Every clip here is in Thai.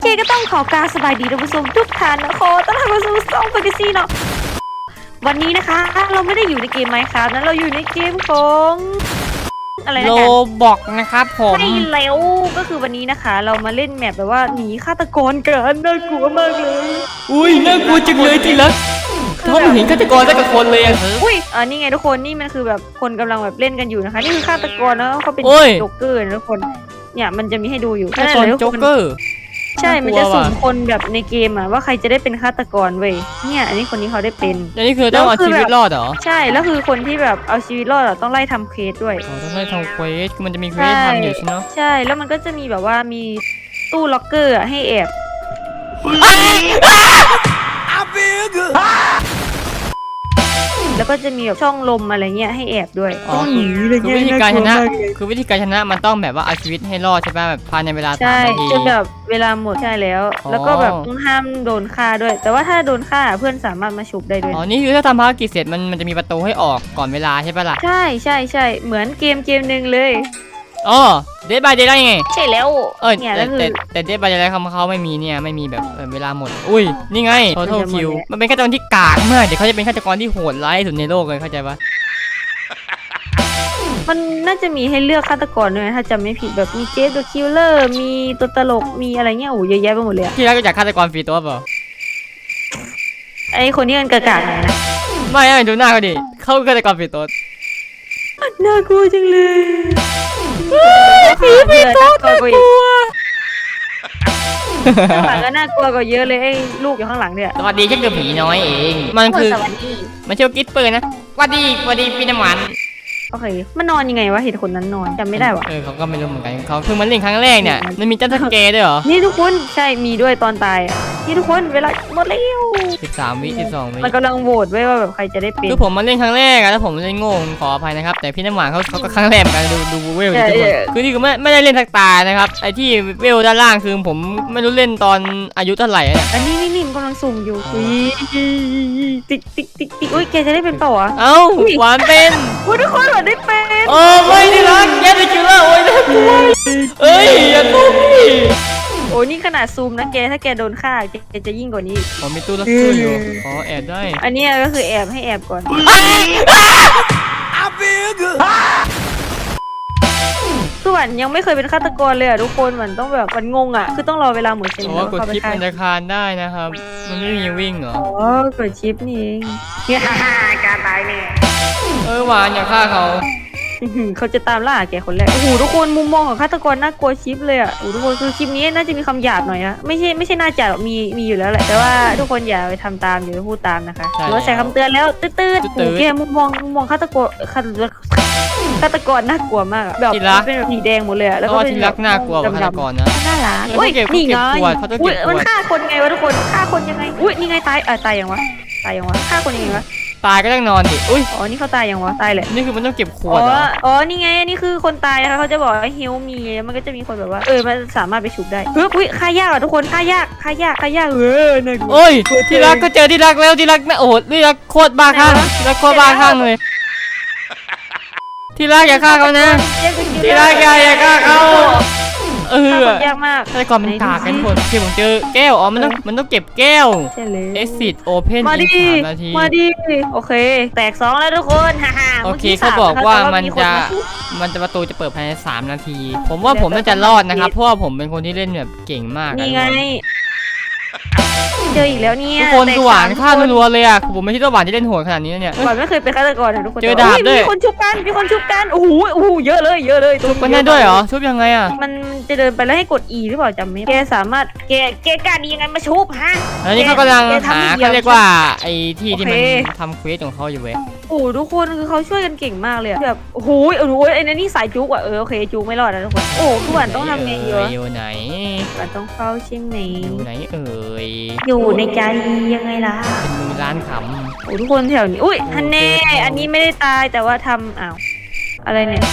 เคก็ต้องขอการสบายดีท่านผู้ชมทุกท่านนะขอต้อนรับเข้าสู่ซ่องฟกซี่เนาะวันนี้นะคะ เราไม่ได้อยู่ในเกมไมค์ครับนะเราอยู่ในเกมของอะไรนะโลกันบอกนะครับผม ใช่แล้วก็คือวันนี้นะคะ เรามาเล่นแมปแบบว่าหนีฆาตกรกันน่ากลัวมากเลยอุ้ยน่ากลัวจังเลยที่รักเขาไม่เห็นฆาตกรสักคนเลยอะ อุ้ยอ่านี่ไงทุกคนนี่มันคือแบบคนกำลังแบบเล่นกันอยู่นะคะ นี่คือฆาตกรนะเขาเป็นโอ้ย โจ๊กเกอร์นะทุกคน เนี่ยมันจะมีให้ดูอยู่ฆาตกรนั่นแหละทุโจ๊กคนเกอร์ ใช่มันจะน่ากลัวสุ่มว่ะคนแบบในเกมอะว่าใครจะได้เป็นฆาตกรเว้ยเนี่ย อันนี้คนนี้เขาได้เป็นอันนี้คือต้องเอาแล้วคือชีวิตแบบรอดเหรอใช่แล้วคือคนที่แบบเอาชีวิตรอดอะต้องไล่ทำเควสด้วยอ๋อต้องได้ทำเควสคือมันจะมีเควสทำอยู่ใช่ไหมใช่แล้วมันก็จะมีแบบว่ามีตู้ล็อกเกอร์อะให้แอบ แล้วก็จะมีแบบช่องลมอะไรเงี้ยให้แอบด้วยอ๋อคือคือวิธีการชนะคือวิธีการชนะมันต้องแบบว่าเอาชีวิตให้รอดใช่ไหมแบบภายในเวลาสาใช่มนาที จนแบบเวลาหมดใช่แล้ว อ๋อ แล้วก็แบบต้องห้ามโดนฆ่าด้วย แต่ว่าถ้าโดนฆ่าเพื่อนสามารถมาชุบได้ด้วยอ๋อ นี่คือถ้าทำภารกิจเสร็จมันมันจะมีประตูให้ออกก่อนเวลาใช่ปะล่ะ ใช่ใช่ใช่เหมือนเกมเกมหนึ่งเลย อ๋อเดดบายเดดได้ไง ใช่แล้วเออเนี่ยแต่แล้วคือ แต่แต่เดดบายเดดได้คำเขาไม่มีเนี่ยไม่มีแบบเออเวลาหมด อุ้ย นี่ไง total มันจะหมด kill แล้ว มันเป็นฆาตกรที่กากมากเดี๋ยวเขาจะเป็นฆาตกรที่โหดร้ายที่สุดในโลกเลยเข้าใจปะมันน่าจะมีให้เลือกฆาตกรด้วยนะถ้าจำไม่ผิดแบบมีเจฟตัวคิลเลอร์มีตัวตลกมีอะไรเงี้ยโอ้โหเยอะแยะไปหมดเลยอะที่รักก็จากฆาตกรฟรีตัวเปล่าไอคนที่มันกากๆหน่อยนะไม่ไม่ดูหน้าเขาดิเขาคือฆาตกรฟรีตัวน่ากลัวจังเลย ผีผีตัวน่ากลัวข้างหลังก็น่ากลัวกว่าเยอะเลยไอ้ลูกอยู่ข้างหลังเนี่ยสวัสดีฉันคือผีน้อยเอง มันคือ สวัสดีมันชื่อกิ๊ดเปิร์นะสวัสดีสวัสดีพี่น้ำหวานโอเคมันนอนยังไงวะเห็นคนนั้นนอนจำไม่ได้วะเออเขาก็ไม่รู้เหมือนกันเขาเพิ่งมาเล่นครั้งแรกเนี่ย มันมีจัมป์สแกร์ด้วยเหรอ นี่ทุกคนใช่มีด้วยตอนตายอะ นี่ทุกคนเวลาหมดแล้ว13วิ12วิมันกำลังโหวตไว้ว่าแบบใครจะได้เป็นคือผมมาเล่นครั้งแรกอะแล้วผมเล่นโง่ผมขออภัยนะครับ แต่พี่น้ำหวานเขาเขาก็ครั้งแรกเหมือนกันดูดูเวลดิทุกคนคือนี่คือไม่ไม่ได้เล่นทักตานะครับไอที่เวลด้านล่างคือผมไม่รู้เล่นตอนอายุเท่าไหร่อะเนี่ยอันนี้นี่นี่มันกำลังสุ่มอยู่อุ๊ยติ๊กติ๊กติ๊กติ๊กอุ้ยแกจะได้เป็นเปล่าวะเอ้าหวานเป็นอุ้ยทุกคนหวานได้เป็นโอ้ไม่ที่รักแย่เลยคิลเลอร์โอ้ยน่ากลัวเอ้ยอย่าตุ้มดิโอ้ยนี่ขนาดซูมนะแกถ้าแกโดนฆ่าแกจะยิ่งกว่านี้อีกผมมีตู้ลักซ์อยู่ขอแอบได้อันเนี้ยก็คือแอบให้แอบก่อน คือหวานยังไม่เคยเป็นฆาตกรเลยอะทุกคนหวานต้องแบบมันงงอะคือต้องรอเวลาหมดใช่ไหมโอ้กดเข้าไปคลิปฆ่ามันจะคานได้นะครับ มันไม่มีวิ่งเหรอ อ๋อกดชิปนี่เองเนี่ยฮ่าฮ่าการตายเนี่ย เออหวานอย่าฆ่าเขา อื้อหือเขาจะตามล่าแกคนแรก โอ้โหทุกคนมุมมองของฆาตกรน่ากลัวชิปเลยอะโอ้โหทุกคนคือคลิปนี้น่าจะมีคำหยาบหน่อยนะไม่ใช่ไม่ใช่น่าจะหรอกมีมีอยู่แล้วแหละ แต่ว่าทุกคนอย่าไปทำตามอย่าไปพูดตามนะคะหรือว่าใส่คำเตือนแล้วตืดตืดๆโอ้โหแกมุมมองมุมมองฆาตกรฆาตฆาตกรน่ากลัวมากอะแบบเป็นแบบสีแดงหมดเลยอะแล้แล้ววก็ก็เป็นที่แบรับกน่ากลัวกว่าฆาตกรนะ น่ารักเอออุ้ยเขาเก็บนี่ไงเขาเก็บขวดเขาต้องเก็บอุ้ยมันขวดฆ่าคนไงวะทุกคนฆ่าคนยังไงอุ้ยนี่ไงตายอะตายยังวะตายยังวะฆ่าคนยังไงวะ ตายก็ต้องนอนดิอุ้ยอ๋อ นี่เขาตายยังวะ ตายแหละ นี่คือมันต้องเก็บขวอ๋ดอเหรออ๋อ นี่ไง นี่คือคนตายนะคะ เขาจะบอกว่าฮิวมี มันก็จะมีคนแบบว่า เออ มันสามารถไปชุบได้เฮ้ยอุ้ยฆ่ายากอะทุกคนฆ่ายากฆ่ายากฆ่ายาก เออน่ากลัว โอ้ยที่รักก็เจอที่รักแล้วที่รักนะโอ้โหที่รักโคตรบ้าข้างที่รักโคตรบ้าข้างเลย ที่รักอย่าฆ่าเขานะ ที่รักอย่าอย่าฆ่าเขา เอฆ่อคนยากมากแต่กรมันกากกันคนที่ผมเจอแก้ว อ๋อ มันต้อง มันต้องเก็บแก้ว ใช่เลย exit open มาดิสามนาที มาดิโอเค แตกสองแล้วทุกคนฮ่าฮ่าโอเคเขาบอกว่ามันจะ มันจะประตูจะเปิดภายใน3นาที ผมว่าผมน่าจะรอดนะครับ เพราะว่าผมเป็นคนที่เล่นแบบเก่งมากนี่ไง เจออีกแล้วเนี่ยทุกคนแตกคือหวานสมฆ่าคนรัวๆเลยอะผมไม่คิดว่าหวานจะเล่นโหดขนาดนี้นะเนี่ยหวานไม่เคยเป็นฆาตกรนะทุกคนเจอดาบด้วย มีคนชุบกันมีคนชุบกันโอ้โหโอ้โหเยอะเลยเยอะเลยชุบกันได้ด้วยเหรอชุบยังไงอะมันจะเดินไปแล้วให้กด E หรือเปล่าจำไม่ได้แกสามารถแกแกกล้าดียังไงมาชุบฮะอันนี้เขากำลังแกทำหาไม่เดียวเขาเรียกว่าไอ้ที่ที่มันโอเค ทำเควสของเขาอยู่เว้ยโอ้โหทุกคนคือเขาช่วยกันเก่งมากเลยอะแบบโอ้โหโอ้โหไอ้นั่นนี่สายจุกอะเออโอเคจุกไม่รอดนะทุกคนโอ้ทุกวันต้องทำไงเยอะอยู่ไหนวันต้องเฝ้าใช่ไหมอยู่ไหนเอ่ยอยู่ในใจยังไงล่ะเป็นมือร้านขโอ้ทุกคนแถวนี้ อุ้ยฮันแน่ อันนี้ไม่ได้ตายแต่ว่าทำอ้าว อะไรเนี่ย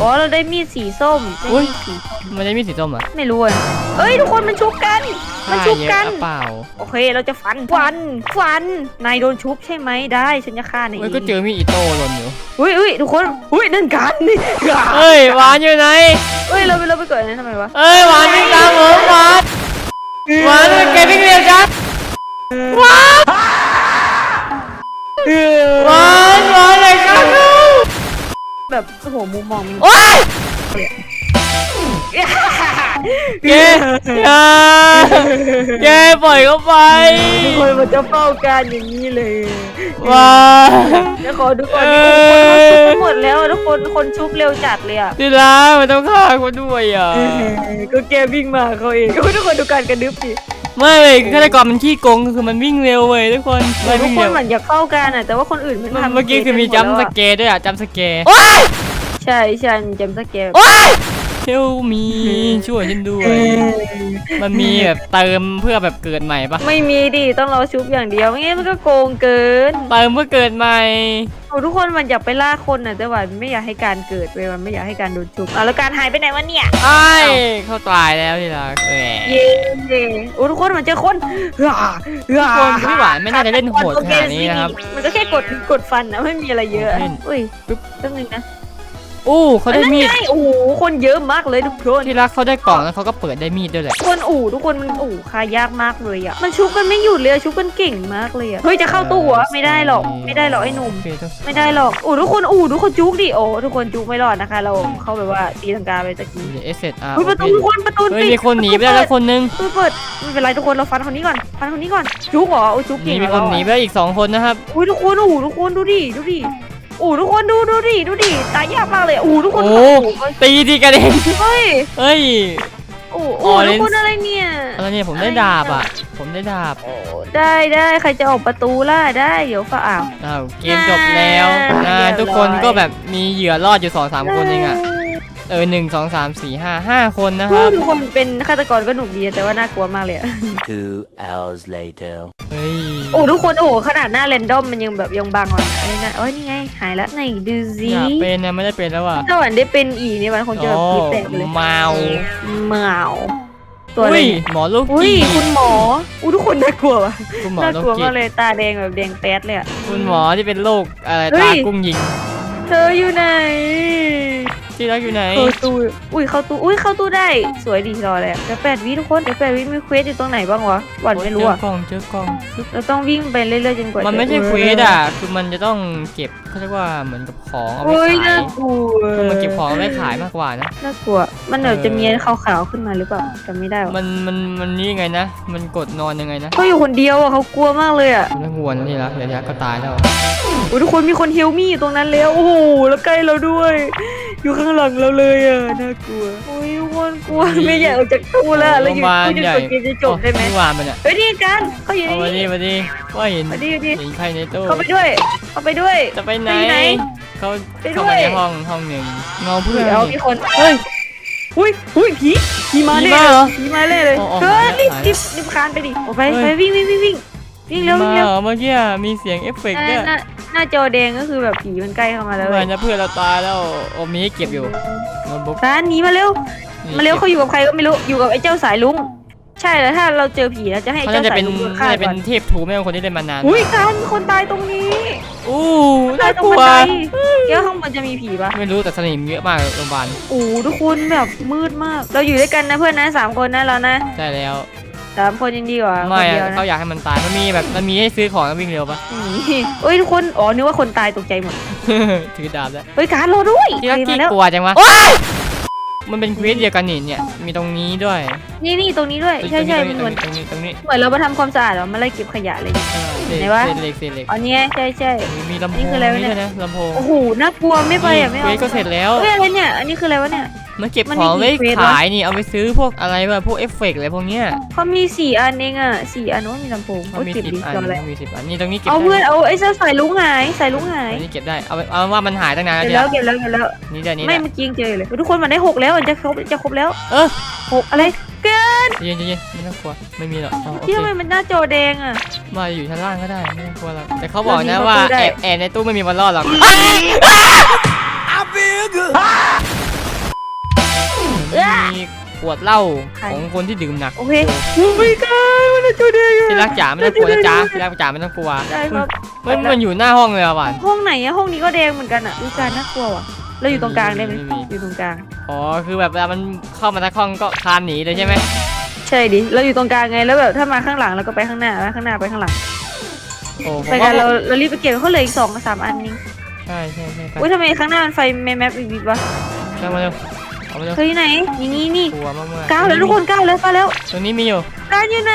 อ๋อ เราได้มีดสีส้มได้มีดสีำมันจะมีสีส้มเหรอะไม่รู้อะเอ้ย ทุกคนมันชุบกัน มันฆ่าชุบเยอะกัน หรือเปล่าโอเค เราจะฟัน ฟัน ฟัน นายโดนชุบใช่ไหมได้ ฉันจะฆ่านายเอ้ยเอก็งเจอมีดอิโต้หล่นอยู่อุ้ยอุ้ยทุกคน อุ้ยนั่นกันนี่เอ้ยหวานอยู่ไหนเอ้ย เราไปเราไปเกิดอันนั้นทำไมวะ เอ้ยหวานวิ่งตามผมหวานห วานทำไมแกวิ่งเร็วจังหวานหวานหวานอะไรกันแบบโอ้โหมุมมองมันโอ๊ยแกอย่าแกปล่อยเขาไปทุกคนมันจะเฝ้าการอย่างนี้เลยห วานเดี๋ยวขอดูก่อนนี่โอ้โหคนเขาชุบไปหมดแล้วอะทุกคนคนชุบเร็วจัดเลยอะที่รักมันต้องฆ่าเขาด้วยอะก็แกวิ่งมาเขาเองก็ทุกคนดูการกระดึบดิไม่เว้ยฆาตกรมันขี้โกงก็คือมันวิ่งเร็วเว้ยทุกคนมันทุกวิ่งคนเร็วเหมือนอยากเข้ากันอะแต่ว่าคนอื่นมันมันทำเมื่อกี้คือมีเกจัมไปป์หสดแล้วเกร์ด้วยอะจัมป์สเกร์อะใช่ใช่มีจัมป์สแกร์โอ๊ย เฮลมีช่วยฉันด้วย มันมีแบบเติมเพื่อแบบเกิดใหม่ปะไม่มีดิต้องรอชุบอย่างเดียวไม่งั้นมันก็โกงเกินเติมเพื่อเกิดใหม่โอ้ทุกคนมันอยากไปล่าคนน่ะแต่ว่ามันไม่อยากให้การเกิดเว้ยมันไม่อยากให้การโดนชุบอะแล้วการหายไปไหนวะเนี่ยไอ้ายเขาตายแล้วที่รักแหมเย้โอ้ทุกคนมันเจอคนเฮ้อเฮ้อทุกคนพี่หวานไม่น่าจะเล่นโหดขนาดนี้นะครับมันก็แค่กดกดฟันนะไม่มีอะไรเยอะเล่นอุ้ยปึ๊บแป๊บนึงนะ อู้เขาได้มีดนั่นไงโอ้โหคนเยอะมากเลยทุกคนที่รักเขาได้กล่องแล้วเขาก็เปิดได้มีดด้วยแหละทุกคนอู่ทุกคนมันอู่คายากมากเลยอะมันชุบกันไม่หยุดเลยอะชุบกันเก่งมากเลยอะเฮ้ยจะเข้าตู้เหรอไม่ได้หรอกไม่ได้หรอกไอ้หนุ่มโอเคต้องไม่ได้หรอกอู่ทุกคนอู่ทุกคนจุกดิโอ้ทุกคนจุกไม่รอดนะคะ เราเข้าแบบว่าตีลังกาไปตะกี้เอสเซอาร์เฮ้ยประตูทุกคนประตูเฮ้ยปิดมีคนหนีไปแล้วแล้วคนนึงประตูเปิดไม่เป็นไรทุกคนเราฟันคนนี้ก่อนฟันคนนี้ก่อนจุกเหรอโอ้ยจุกมีเก่งมีอะคนเราหนีอะไปแล้วอีกสองคนนะครับอุ้ยทุกคนอู่ทุกคนดูดิดูดิ อู่ทุกคนดูดูดิดูดิตายยากมากเลยอู่ทุกคนโอ้เฮ้ยตีที่กระเด็นเฮ้ยเฮ้ย อู่อ๋อู่อทุกคนอะไรเนี่ยอะไรเนี่ยผมได้ดาบอะ ผมได้ดาบโอ้ได้ได้ใครจะออกประตูล่ะได้เดี๋ยวฝ่าอ่าวอ้าวเกมจบแล้วอ่าอ่าเรียบร้อยทุกคนก็แบบมีเหยื่อรอดอยู่สองสามคนเองอะเออหนึ่งสองสามสี่ห้าห้าคนนะคพูรัดบทุกคนเป็นฆาตกรก็หนุกดีแต่ว่าน่ากลัวมากเลยอะ Two hours later. เฮ้ยโอ้ทุกคนโอ้ขนาดหน้าเรนดอมมันยังแบบยังบางอะไอ้นะโอ้ยนี่ไงหายแล้วไหนดูสิอยากเป็นนะไม่ได้เป็นแล้วอะถ้าวันได้เป็นอีนี่มันคงจะแบบโอ้กรีดแตกไปเลยเมาเมาตัวอะไรอุ้ยเนี่ยหมอลูกอุ้ยกี้คุณหมออู้ทุกคนน่ากลัวว่ะคุณหมอน่าลูกกลัวกี้มากเลยตาแดงแบบแดงแป๊ดเลยอะคุณหมอที่เป็นโรคอะไรเฮ้ตายกุ้งยิงเธออยู่ไหน ที่รักอยู่ไหน เข้าตู้ อุ้ยเข้าตู้ อุ้ยเข้าตู้ได้ สวยดีรอเลยอะเดี๋ยวแปดวิทุกคนเดี๋ยวแปดวิมีเควสอยู่ตรงไหนบ้างวะ หวันไม่รู้อะเจอกล่องเจอกล่องปึ๊บเราต้องวิ่งไปเรื่อยๆจนกว่ามัมันไม่ใช่เควสอะ คือมันจะต้องเก็บเขาเรียกว่าเหมือนกับของเอาไปโอ้ยขาน่ายกลัวคือมันเก็บของเอาไปขายมากกว่านะ น่ากลัว มันแบบจะมีอะไรขาวๆขึ้นมาหรือเปล่าจำไม่ได้วะมันมันมันนี่ยังไงนะ มันกดนอนยังไงนะเขาอยู่คนเดียวอะเขากลัวมากเลยอะคุณนักวัวนี่ละเดี๋ยวๆก็ตายแล้วโอ้ยทุกคนมีคนเฮลมี่อยู่ตรงนั้นแล้ว โอ้โห แล้วใกล้เราด้วย อยู่ข้างหลังเราเลยอะน่ากลัวโอ้ยทุกคนกลัวไม่อยากออกจากตู้แล้วอะแล้วอยู่โรงพยาบาลตู้จนใหญ่กว่าเกมจะจบได้ไหมเมื่อวานมันอะเฮ้ยนี่กันเขาอยู่ในเอามาดินี้มาดิว่าเห็นมาดิมาดิเห็นใครในตู้เขาไปด้วยเขาไปด้วยจะไปไหนไปไหนเขาไปด้วยเข้ามาในห้องห้องหนึ่งเงาเพื่อนเดี๋ยวมีคนเฮ้ยอุ้ยอุ้ยผีผีมาผีเลยมาเหรอผีมาเลยเลยอ๋ออ๋อเฮ้ยหายแล้วรีบหายแล้วรีบรีบคานไปดิออกไปเฮ้ยไปวิ่งวิ่งวิ่งวิ่ง วิ่งเร็ววิ่งมาเร็วเหรอเมื่อกี้มีเสียงเอฟเฟกต์หด้วยน้าหน้าจอแดงก็คือแบบผีมันใกล้เข้ามาแล้วเพื่เลอยนนะเพื่อนเราตายแล้วโอ้มีให้เก็บอยู่โน้ตบุ๊กร้านหนี้มาเร็ว มาเร็วเขาอยู่กับใครก็ไม่รู้ อยู่กับไอ้เจ้าสายลุง ใช่แล้วถ้าเราเจอผีแล้วจะให้เขาเจ้าน่าจะสายเป็นลุงโดนน่าฆ่าจะเป็ก่อนนเทพทูไม่ใช่คนที่เล่นมานานอุ้ยการมีคนตายตรงนี้อู้ตาน่ายตรกงลับันว ไดเดี๋ยวข้างบนจะมีผีปะไม่รู้แต่สนิมเยอะมากโรงพยาบาล โอ้ทุกคนแบบมืดมาก เราอยู่ด้วยกันนะเพื่อนนะสามคนนะเรานะ ใช่แล้ว สามคนยังดีกว่าคไม่นอะเดียวนะเขาอยากให้มันตายมันมีแบบมันมีให้ซื้อของแล้ววิ่งเร็วปะนี่เอ้ยทุกคนอ๋อนึกว่าคนตายตกใจหมดถือดาบแล้วเฮ้ยการรอด้วยที่รักใครกี้มาแล้วกลัวจังวะมันเป็นเควสเดียวกันนี่เนี่ยมีตรงนี้ด้วย นี่นี่ตรงนี้ด้วยใช่ใช่ตรงมันเหมือนตรงนี้ตรงนี้เหมือนเรามาทำความสะอาดเหรอมาไล่เก็บขยะเลยตรงนี้ไหนวะเศษเหล็กเศษเหล็กอ๋อเนี่ยใช่ใช่มีลำโพนี่งคืออะไรวะเนี่ยด้วยนะลำโพงโอ้โหน่ากลัวไม่ไปอะไม่เควเอาสก็เสร็จแล้วเฮ้ยอะไรเนี่ยอันนี้คืออะไรวะเนี่ยมันเก็บมันขมีองไว้กี่เควสวะขายนี่เอาไปซื้อพวกอะไรแบบพวกเอฟเฟกต์อะไรพวกเนี้ยเขามีสี่อันเองอะสี่อันว่ามีลำโพงเขาโอ้ยมีเก็บสิบดีอันจออะไรเขามีสิบอันนี่ตรงนี้เก็บเอาได้เพื่อนเอาไอ้เจ้าสายลุงหายสายลุงหายอันนี้เก็บได้เอาไปเอาว่ามันหายตั้งนานเก็บแล้วแล้วเก็บแล้วเก็บแล้วนี่เดี๋ยวนี้ไม่แหละเมื่อกี้ยังเจอเลยทุกคนมันได้หกแล้วจะครบจะครบแล้ว เออหกอะไรเกิ นใจเย็นใจเย็นไม่ต้องกลัวไม่มีหรอกอ๋อโอที่เคทำไมมันหน้าจอแดงอะ มาอยู่ชั้นล่างก็ได้ไม่ต้องกลัวหรอกแต่เขาบอกเรานะมีว่าประตูได้แอบแอบในตู้ไม่มีวันรอดหรอกมีขวดเหล้าใครของคนที่ดื่มหนักโอเคโอ้ยกายมันหน้าจอแดงที่อะรักจ๋าไม่ต้องกลัวนะจ๊ะที่รักจ๋าไม่ต้องกลัวได้ครับมันมันอยู่หน้าห้องเลยอะหวานห้องไหนอะห้องนี้ก็แดงเหมือนกันอะดูการน่ากลัวว่ะ เราอยู่ตรงกลางได้ไหมไม่มีอยู่ตรงกลาง อ๋อ คือแบบเวลามันเข้ามาทักห้องก็คลานหนีเลยใช่ไหมใช่ดิเราอยู่ตรงกลางไง แล้วแบบถ้ามาข้างหลังเราก็ไปข้างหน้าไปข้างหน้าไปข้างหลังโอ้ผไปมกัว่านเราเรารีบไปเก็บเขาเหลยอีกสองสามอันนึงใช่ใช่ใช่ไปอุ้ยทำไมข้างหน้ามันไฟแมปแมปอีกบิดวะช่างมาเร็วเอามาเร็วเฮ้ยไหนนี่นี่นี่กลัวมากๆก้าวแล้วทุกคนก้าวแล้วก้าวแล้วตรงนี้มีอยู่ ก้าวอยู่ไหน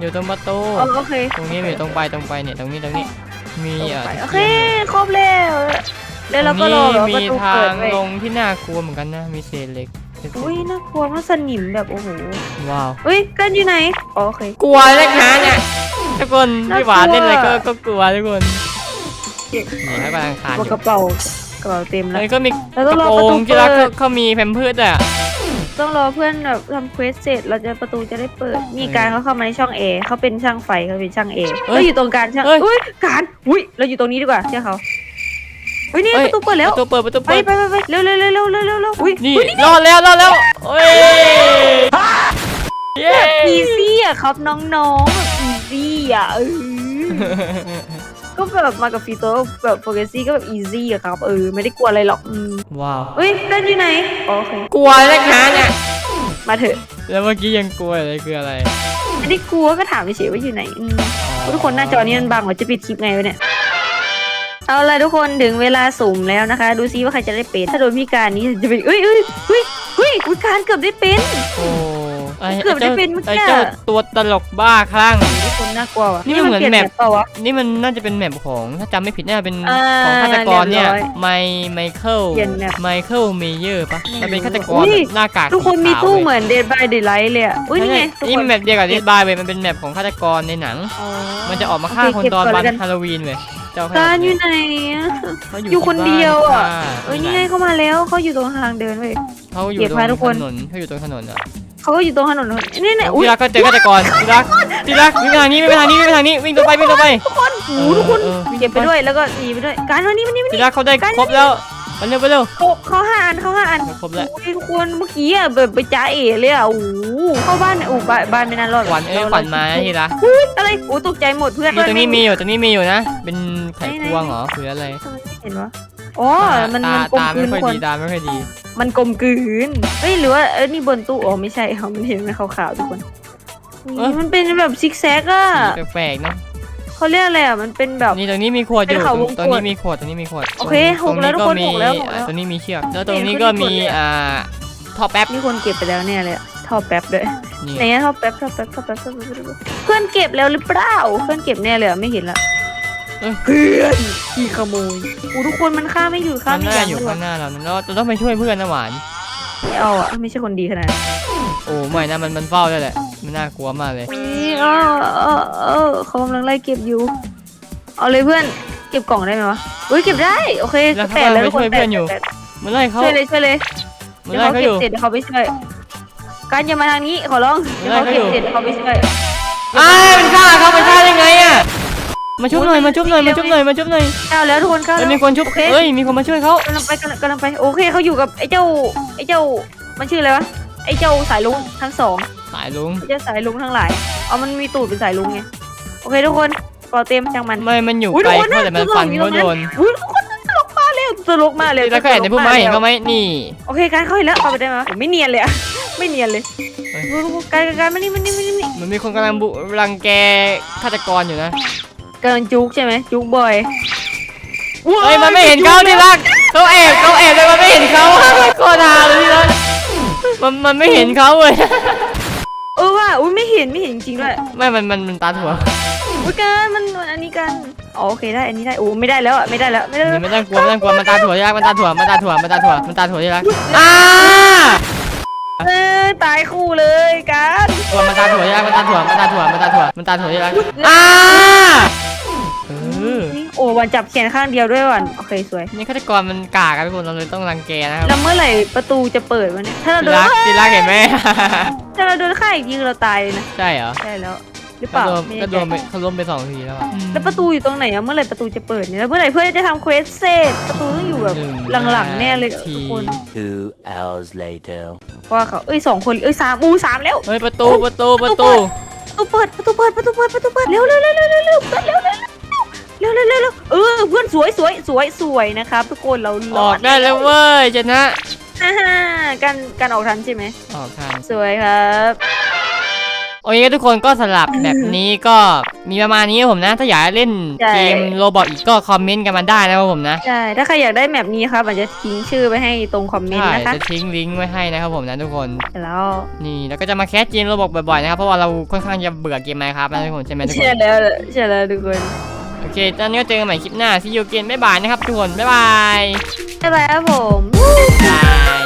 อยู่ตรงประตูอ๋อโอเคตรงนี้มีตรงไปตรงไปเนี่ยตรงนี้ตรงนี้ มีอะโอเคครบแล้ว แล้วเราตก็รงรอนี้แบบประตูมีทาเปิดงไว้ลงที่น่ากลัวเหมือนกันนะ มีเศษเหล็กเศษเหล็กอุ้ยน่ากลัวมากสนิมแบบโอ้โหว้าวอุ้ยกันอยู่ไหนอ๋อโอเค กลัวเล็กนะเนี่ยทุกคนน่ากลัว พี่หวานเล่นอะไรก็ก็กลัวทุกคนนี่ให้กำลังคานอว่ายู่กระเป๋ากระเป๋าเต็มแล้วแล้วก็มีเรากต้อระงรอโปรประตูงที่รักเปิด เขามีแพมเพิร์ดอะ ต้องรอเพื่อนแบบทำเควสเสร็จเราจะประตูจะได้เปิดนี่เออการเขาเข้ามาในช่องเอเขาเป็นช่างไฟเขาเป็นช่างเอเอ้ยเราอยู่ตรงกลางช่างเอ้ย อุ้ยการอุ้ยเราอยู่ตรงนี้ดีกว่าเชื่อเขา อุ้ยนี่เอ้ยประตูเปิดแล้วประตูเปิดประตูไปเปิดไปไปไปเร็วเร็วเร็วเร็วเร็วเร็วเร็วอุ้ยนี่อุ้ยรอดแล้วรอดแล้วโอ้ยเย้อีซี่อะครับน้องๆแบบอีซี่อะเออก็แบบมากับฟีโต้แบบโฟกัสซี่ก็แบบอีซี่อะครับเออไม่ได้กลัวอะไรหรอกอืมว้าวเฮ้ยเล่นอยู่ไหนอ๋อโอเคกลัวเล็กนะเนี่ยมาเถอะ แล้วเมื่อกี้ยังกลัวเลยคืออะไรไม่ได้กลัวก็ถามเฉยๆว่าอยู่ไหนอืมทุกคนหน้าจอนี้มันบังว่าจะปิดคลิปไงวะเนี่ย เอาละทุกคนถึงเวลาสุ่มแล้วนะคะ ดูซิว่าใครจะได้เป็น ถ้าโดนพี่การนี้จะเป็นเอ้ยเอ้ยเฮ้ยเฮ้ยอุ๊ยการเกือบได้เป็น โอ้ไอ้เกือบได้ไอ้เป็นเมื่อกี้ไอ้เจ้าตัวตลกบ้าคลั่ง ทุกคนน่ากลัวว่ะนี่มันเหมือนปลี่ยแมปเปล่าวะ นี่มันน่าจะเป็นแมปของถ้าจำไม่ผิดน่าจะเป็นอ่าของฆาตกรเนี่ยเรียบร้อยไมไมเคิลเปลี่ยนแมปไมเคิลเมเยอร์ปะมันเป็นฆาตกอุ้รยแบบหน้ากากทุกคนมีสีขาวตู้ว้ยเหมือน Dead by Daylight เลยอะอุ้ยนี่ไงทุกนี่คนแมปเดียวกับดิสบายเว้ยมันเป็นแมปของฆาตกรในหนังอ๋อมันจะออกมาฆ่าโอคนเก็บตอนก่วันแล้วกัฮาโลวีนเว้ย เจ้าฆาตการกอยู่ไหนอะ เขาอยู่คนเดียวอะที่บ้านเอ้ยนี่ไงเข้ามาแล้วเขาอยู่ตรงทางเดินเว้ย เขาอยู่เก็บตรงไว้ทุกคน ถนนเขาอยู่ตรงถนนอะเขาก็อยู่ตรงถนนนี่เนี่ยอุ้ยที่รักก็เจอฆาตกรที่รักที่รักวิ่งไปทางนี้วิ่งไปทางนี้วิ่งไปทางนี้วิ่งตรงไปวิ่งตรงไป ทุกคนโอ้โหทุกคนเออเออ เก็บไปด้วยแล้วก็หนีไปด้วยการวันนี้วันนี้วันนี้ที่รักเขาได้ครบแล้ว ไปเร็วไปเร็วเขาเขาห้าอันเขาห้าอันครบแล้ว โอ้ยทุกคนเมื่อกี้อะแบบไปจ้าเอ๋เลยอะโอ้โหเข้าบ้านเนี่ยโอ้บ้านบ้านไม่นานรอดขวัญเอ้ยขวัญมานะที่รักอุ๊ยอะไรโอ้ตกใจหมดเพื่อนมีตรงนี้มีอยู่ตรงนี้มีอยู่นะ เป็นไขไหนควงเหรอหรืออะไรทำไมไม่เห็นวะอ๋อมันตามันกลมตากลืไม่นค่อยคนดีตาไม่ค่อยดี มันกลมกลืนเฮ้ยหรือว่าเออนี่บนตู้อ๋อไม่ใช่เขามันเห็นไหมขาวๆทุกคนนี่มันเป็นแบบซิกแซกอะสีแปลกๆนะ เขาเรียกอะไรอะมันเป็นแบบ นี่ตรงนี้มีขวดอยู่เป็นเขาวงตรงนี้กดมีขวดตรงนี้มีขวดโอเคตรงหกแล้วทุกคนมีหกแล้วหกแล้วอ่าตรงนี้มีเชือกแล้วตรงเห็นนี้คนก็ที่กดมีเลยอะอ่าท่อแป๊บมีคนเก็บไปแล้วเนี่ยเลยอะท่อแป๊บด้วยนี่ไหนอะท่อแป๊บท่อแป๊บท่อแป๊บท่อแป๊บท่อแป๊บเพื่อนเก็บแล้วหรือเปล่าเพื่อนเก็บแน่เลยอะไม่เห็นละเอ้ยเพื่อนขี่ขโมยโอ้ทุกคนมันฆ่าไม่อยู่ฆ่ามันไม่น่ายั้งอยู่ด้วยข้างหน้าเรานะเราเราต้องไปช่วยเพื่อนนะหวาน ไม่เอาอะไม่ใช่คนดีขนาดนั้นโอ้ไม่นะมันมันเฝ้าด้วยแหละ มันน่ากลัวมากเลยนี่เออเออเออเขากำลังไล่เก็บอยู่ เอาเลยเพื่อน เก็บกล่องได้ไหมวะเฮ้ยเก็บได้ โอเคแล้วแปดแล้วเขาทุกคนไปช่วยเพื่อนอยู่แปดมันไล่เขาช่วยเลยช่วยเลยมันเดี๋ยวไล่เขาเขาอเก็บยู่เสร็จเดี๋ยวเขาไปช่วยการอย่ามาทางนี้ขอร้องเดี๋ยวเขาไล่เก็บเขาอยู่เสร็จเดี๋ยวเขาไปช่วยอ้ายมันฆ่าเขามันฆ่าได้ไงอะมาชุบหน่อยมาชุบหน่อยมาชุบหน่อยมาชุบหน่อยเอาแล้วทุกคนเข้าแล้แล้ววมีคนชุบโอเคเอ้ยมีคนมาช่วยเขากำลังไปกำลังกำลังไปโอเคเขาอยู่กับไอ้เจ้าไอ้เจ้ามันชื่ออะไรวะไอ้เจ้าสายลุงทั้งสองสายลุงไอ้เจ้าสายลุงทั้งหลาย เอามันมีตูดเป็นสายลุงไง โอเคทุกคนก่อเต็มจังมัน ไม่มันอยู่อุ๊ยไกลทุกคนเขาแต่มันฟันอยู่เขาตรงโดนอุ้ยทุกคนตลกมากเลยตลกมากเลยแล้วก็แอบในพุ่มไม้เห็นเขาไหมนี่ โอเคการเข้าไปแล้วเข้าไปได้ไหมวะไม่เนียนเลยอะ ไม่เนียนเลยเฮ้ย ดูดูการการการมานี่มานี่มานี่มานี่มันมีคนกำลังบุรังแกฆาตกรอยู่นะกำลังจุกใช่ไหมจุกบ่อยเฮ้ยมันไม่เห็นเขาที่รักเขาแอบเขาแอบเลยมันไม่เห็นเขาโคตรฮาเลยที่รักมันมันไม่เห็นเขาเลยเออว่าอุ้ยไม่เห็นไม่เห็นจริงๆด้วยไม่มันมันมันตาถั่วอุ้ยการมันมันอันนี้กันอ๋อโอเคได้อันนี้ได้โอ้ไม่ได้แล้วอะไม่ได้แล้วไม่ได้แล้วนี่ไม่ต้องกลัวไม่ต้องกลัวมันตาถั่วที่รักมันตาถั่วมันตาถั่วมันตาถั่วมันตาถั่วที่รักอ้าเออตายคู่เลยการตัวมันตาถั่วที่รักมันตาถั่วมันตาถั่วมันตาถั่วมันตาถั่วที่รักอ้าเออนี่ โอ้วันจับแขนข้างเดียวด้วยวันโอเคสวย นี่ฆาตกรมันกากันทุกคนเราเลยต้องรังแกนะครับแล้วเมื่อไหร่ประตูจะเปิดวะเนี่ยถ้าเราที่โดนรักที่รักเห็นไหม ถ้าเราโดนฆ่าอีกทีเราตายเลยนะใช่เหรอใช่แล้ว หรือเปก็ล่าโดนไม่ก็แน่โดใจนไปเขาล้มไปสองทีแล้วอะแล้วประตูอยู่ตรงไหนอะเมื่อไหร่ประตูจะเปิดเนี่ยแล้วเมื่อไหร่เพื่อนจะทำเควสเสร็จประตูต้องอยู่แบบนึ่หลังๆแน่เลยทุกคน Two hours later. ว่าเขาเอ้ยสองคนเอ้ยสามอูสามแล้วเฮ้ยประตูประตูประตูประตูเปิดประตูเปิดประตูเปิดประตูเปิดเร็วเร็วเร็วเร็วเร็วเร็วเปิดเร็ว เร็วเร็วเร็วเร็วเร็วเออเพื่อนสวยสวยสวยสวยนะครับ ทุกคนเราหลอออกดได้แล้วเว้ยชนะฮ่าฮ่าการการออกทันใช่ไหมออกทาง สวยครับ โอเคทุกคนก็สลับแบบนี้ก็มีประมาณนี้ครับผมนะ ถ้าอยากเล่นใช่ เกมโรบอทอีกก็คอมเมนต์กันมาได้นะครับผมนะใช่ถ้าใครอยากได้แมปนี้ครับอาจจะทิ้งชื่อไปให้ตรงคอมเมนต์ใช่นะคะจะทิ้งลิงก์ไว้ให้นะครับผมนะทุกคนแล้วนี่แล้วก็จะมาแคสเกมโรบอทบ่อยๆนะครับเพราะว่าเราค่อนข้างจะเบื่อเกมไมค์ครับนะทุกคนใช่ไหมทุกคเชื่อนแล้วเชื่อแล้วทุกคน โอเคตอนนี้ก็เจอกันใหม่คลิปหน้าซีโอเกนบ๊ายบายนะครับทุกคนบ๊ายบายบ๊ายบายครับผม บาย